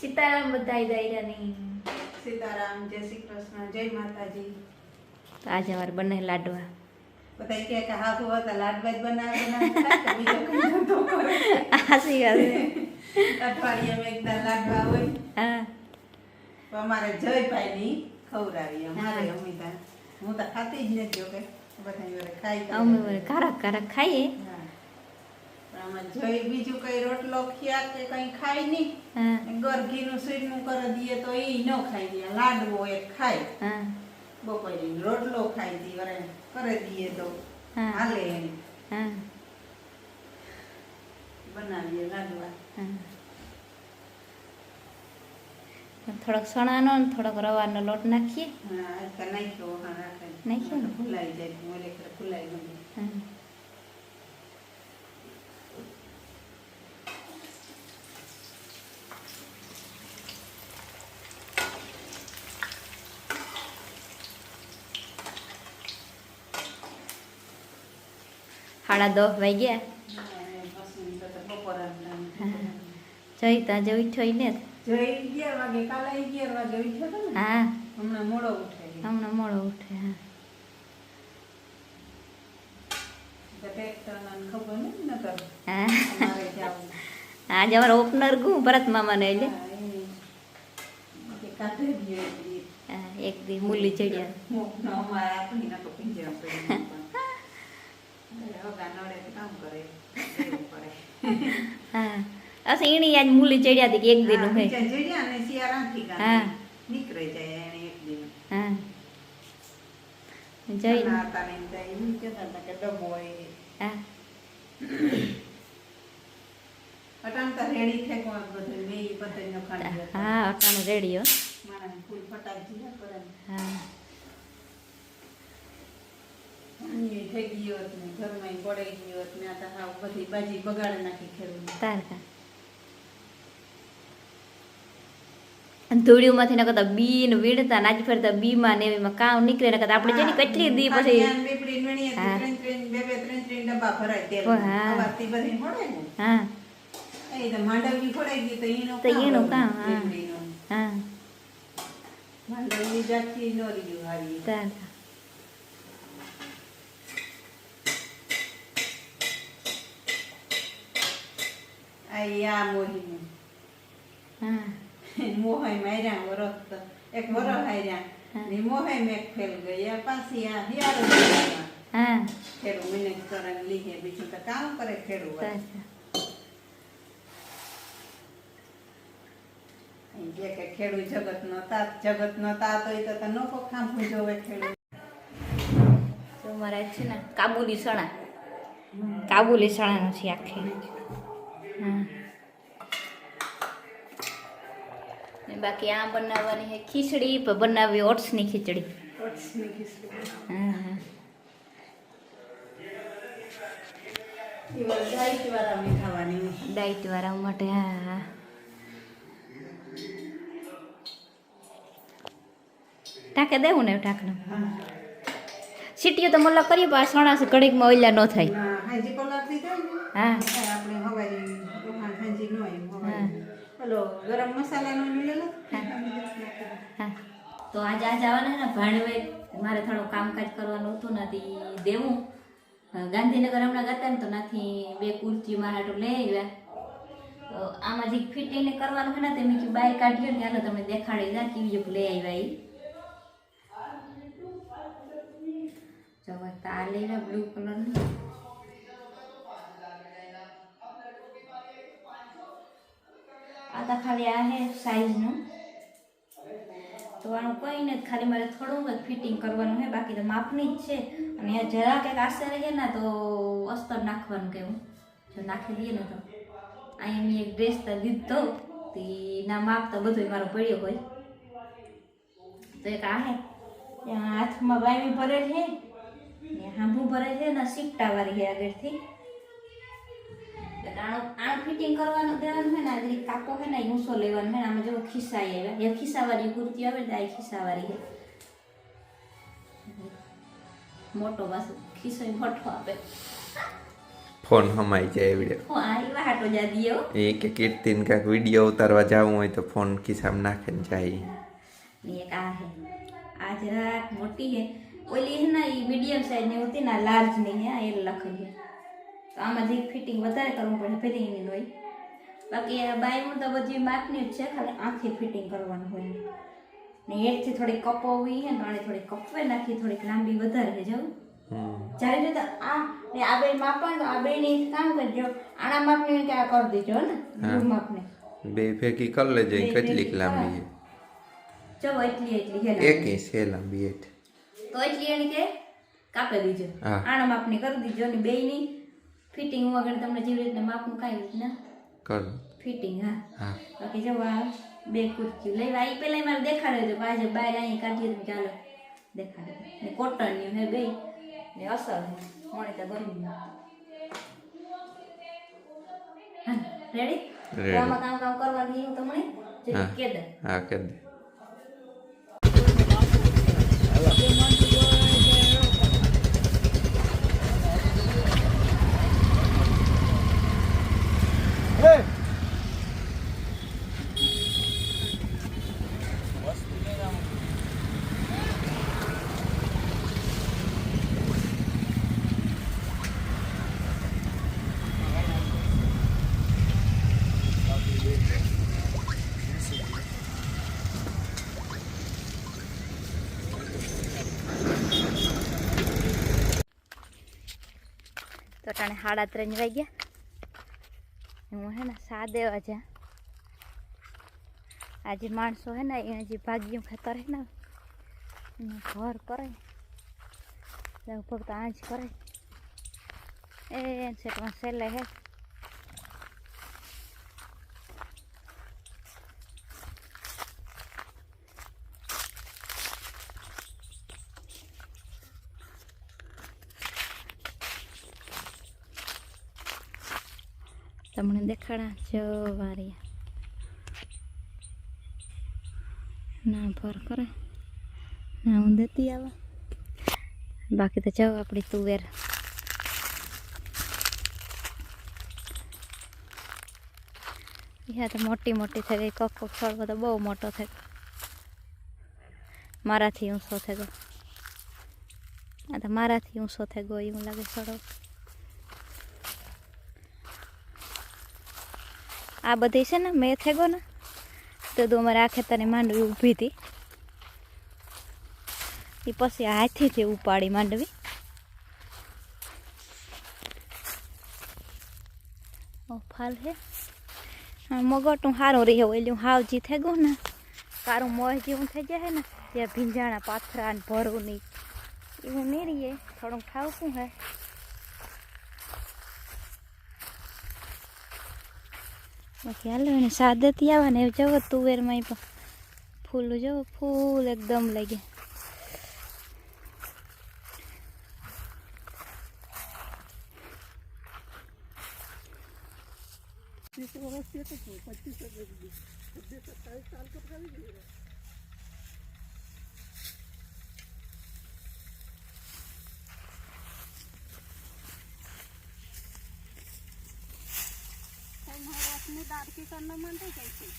સીતારામ બધા દાયરાની સીતારામ જય શ્રી કૃષ્ણ જય માતાજી. આજે અમારે બંને લાડવા. બધા કહે કે હા હું હતા લાડવા જ બનાવે તો કરે. હાસી વાત. અઠવાડિયામાં એકદા લાડવા હોય. હા. તો અમારે જયભાઈની ખવડાવી અમારે અમિતા હું તો ખાતી જ નથી બધા ખાઈ તો અમે કારક કારક ખાઈએ. હા. આમાં જય બીજું કઈ રોટલો ખ્યા કે કઈ ખાય નહીં. ગરઘી નું સૂરનું કરી દઈએ તો એ ન ખાઈ દે લાડવો એક ખાય. બપોરે રોટલો ખાઈ દી વરે કરી દઈએ તો. હાલે એમ. બનાવીએ લાડવા. થોડોક સણાનો ને થોડોક રવાનો લોટ નાખીએ. નાખ્યો નાખ્યો ને? ફૂલાઈ જાય મોરે કરે સાડા દસ વાગ્યા? જઈ તા જઈ હતો ને? હા. હમણાં મોડો ઉઠે હમણાં હા. આજે અમારે ઓપનર ગું ભરત મામાને એટલે. એક દી મૂલી ચડ્યા. અસ ઈણી આજ મૂલી ચડ્યા હતી કે એક દીનું હે બીજા જડ્યા ને શિયાળાથી હા. ગામ નીકળી જાય એને એક દિન હા જઈને નાના હતા ને એમ થાય એમ કહેતા હતા કે ડબ્બો હોય હા અટાણ તો રેડી ફેંકવા બધું મેં ઈ પતંગનો ખાંડી હતા. હા અટાણું રેડી હો મારા ફૂલ ફટાક જીરા કરે ને. હા ઈ થઈ ગયો હોત ને ઘરમાં પડાઈ ગયો હોત ને આ હાવ બધી બાજી બગાડ નાખી ખેડૂત. તારકા અને ધૂળીમાંથી નકર તો બી ને વીણતા ને ફરતા બી માં ને એમાં કામ નીકળે નકર તો આપણે છે ને કેટલી દી પછી ને ને હા. હા. ને. તો માંડવલી ફોડાઈ ગઈ તો એનું તો એનું કામ, હા. હા. માંડવલી જાતથી ન રહ્યું હારી. તાર આ મોહીનું હા મોહાઈ માર્યા વરસ તો એક વરસ હાર્યા. ને મોહાઈ મેં ફેલ આ પાછી આ હિયારો. હા ખેડૂ મહેનત કરે ને લીહે બીજું તો કામ કરે ખેડૂ તાર કા ખેડૂત જગત નો તાત જગત નો તાત હોય તો તો ખામ ખાંભું જોવે ખેડૂ તો મારે છે ને કાબુલી સણા. કાબુલી સણાનો છે આખે. ને બાકી આ બનાવવાની છે ખીચડી પણ બનાવી ઓટ્સની ખીચડી. ઓટ્સની ખીચડી. ડાયટ વાળા માટે હા હા. ટાંકે દેવું ને ટાંકનું સીટીઓ તો મતલબ કરીએ પણ આ સણા કડીકમાં ઓઈલા ન થાય. હા કાંઈ આપણે હવારી રોહાણ હાજી નો એમ હા. હવારી ઓલો ગરમ મસાલાનો હા. તો આજે આજે આવવાના ને ભાણવે. મારે થોડું કામકાજ કરવાનું હતું નથી દેવું. ગાંધીનગર હમણાં ગતા ને તો નથી બે કુર્તી મારા હાટું લઈ આવ્યા. તો આમાં જે ફિટિંગ કરવાનું છે ને તે મેં બાય કાઢ્યો ને હાલો તમને દેખાડી દા કેવી જેવું લઈ આવ્યા એ જો તો આ લઈ બ્લુ કલરનું. આ તો ખાલી આ સાઈઝનું તો આનું કંઈ નથી, ખાલી મારે થોડું જ ફિટિંગ કરવાનું છે, બાકી તો માપની જ છે. અને જરા કંઈક આશે રહે ને, તો અસ્તર નાખવાનું કહેવું જો નાખી દઈએ ને તો. અહીંયા મેં એક ડ્રેસ તો દીધો તે ના માપ તો બધું મારો પડ્યો હોય. તો એક આ હે હાથમાં બાયમી ભરે છે. હાંભું ભરે છે ને સિકટાવાળી છે આગળથી. એટલે આનું આનું ફિટિંગ કરવાનું દેવાનું છે ને આ જે કાકો છે ને એ ઊંચો લેવાનો છે ને આમાં જેવો ખિસ્સાઈ આવ્યા એ ખિસ્સાવાળી કુર્તી આવે ને તો આ ખિસ્સાવાળી છે. મોટો પાછો ખિસ્સો મોટો આપે. ફોન હમાઈ જાય એવડે. હું આ એવા હાટો જા દિયો એ કે કીર્તિન કાંઈક વીડિયો ઉતારવા જવું હોય તો ફોન ખિસ્સામાં નાખીને જાય. ને એક આ હે આ જરાક મોટી હે ઓલી હે ને એ મીડિયમ સાઈઝની હોતી ને લાર્જની હે આ એ લખેલી હે તો આમાં જે ફિટિંગ વધારે કરવું પડે ફિટિંગની હોય બાકી બાયનું તો બધી માપની જ છે ખાલી આંખે ફિટિંગ કરવાનું હોય. ને હેઠથી થોડી કપોવી ને આને થોડી કપવે નાખી થોડીક લાંબી વધારે છે જવું જ્યારે જો તો આ ને આ બે માપણ તો આ બે ની કામ કરજો. આના માપને કે આ કરી દેજો ને. રૂ માપને. બે ફેકી કર લેજો કેટલીક લાંબી લાંબી જો એટલી એટલી હે. એક ઇંચ હે લાંબી એટ તો એટલી એને કે કાપી દીજો. આના માપની કરી દીજો અને બેયની ફિટિંગ વગર તમને જેવી રીતના માપનું કાંઈ રીતના કરો. ફિટિંગ હા. હા. બાકી જો આ બે કુર્તી લેવા એ પહેલાં મારે દેખાડ્યો હતો આજે બહાર અહીં કાઢીએ તો ચાલો દેખાડે. ને કોટનની હે બે ને અસર મોડે તો ગરમી હા રેડી. આમાં કામ કામ કરવાની હું તમને. જે કે દે હા કે તો ટાણે સાડા ત્રણ વાગ્યા હું હે ને સાદે જ્યાં. આજે માણસો હે ને એને જે ભાગ્યું ખેતર હે ને, એનું ઘર કરે લગભગ તો આજ કરે એ સેટમાં સેલે હે. તમને દેખાડા જવારિયા ના, ભર કરે. ના, હું દેતી આવા. બાકી તો જાઓ આપણી તુવેર. યા તો મોટી મોટી થઈ ગઈ. કોક કોક છોડવો તો બહુ મોટો થઈ મારાથી ઊંચો થઈ ગયો. આ તો મારાથી ઊંચો થઈ ગયો, એવું લાગે છોડો આ બધી છે ને મેં થઈ ગયો ને તો તો અમારે આ ખેતરની માંડવી ઊભી હતી. એ પછી આ હાથીથી ઉપાડી માંડવી. ફાલ હે. મગટું સારું રહે ઓલું હાવજી થઈ ગયું ને. કારું મોહ જેવું થઈ જાય ને, ત્યાં ભીંજાણા, પાથરા ને ભરું નહીં એવું નહીં રહીએ થોડુંક ઠાવકું હે. બાકી હાલો એને સાદેથી આવે ને એવું જવો તુવેરમાં પણ ફૂલ જવો ફૂલ એકદમ લાગે दारकी कडनं मंडई घ्यायची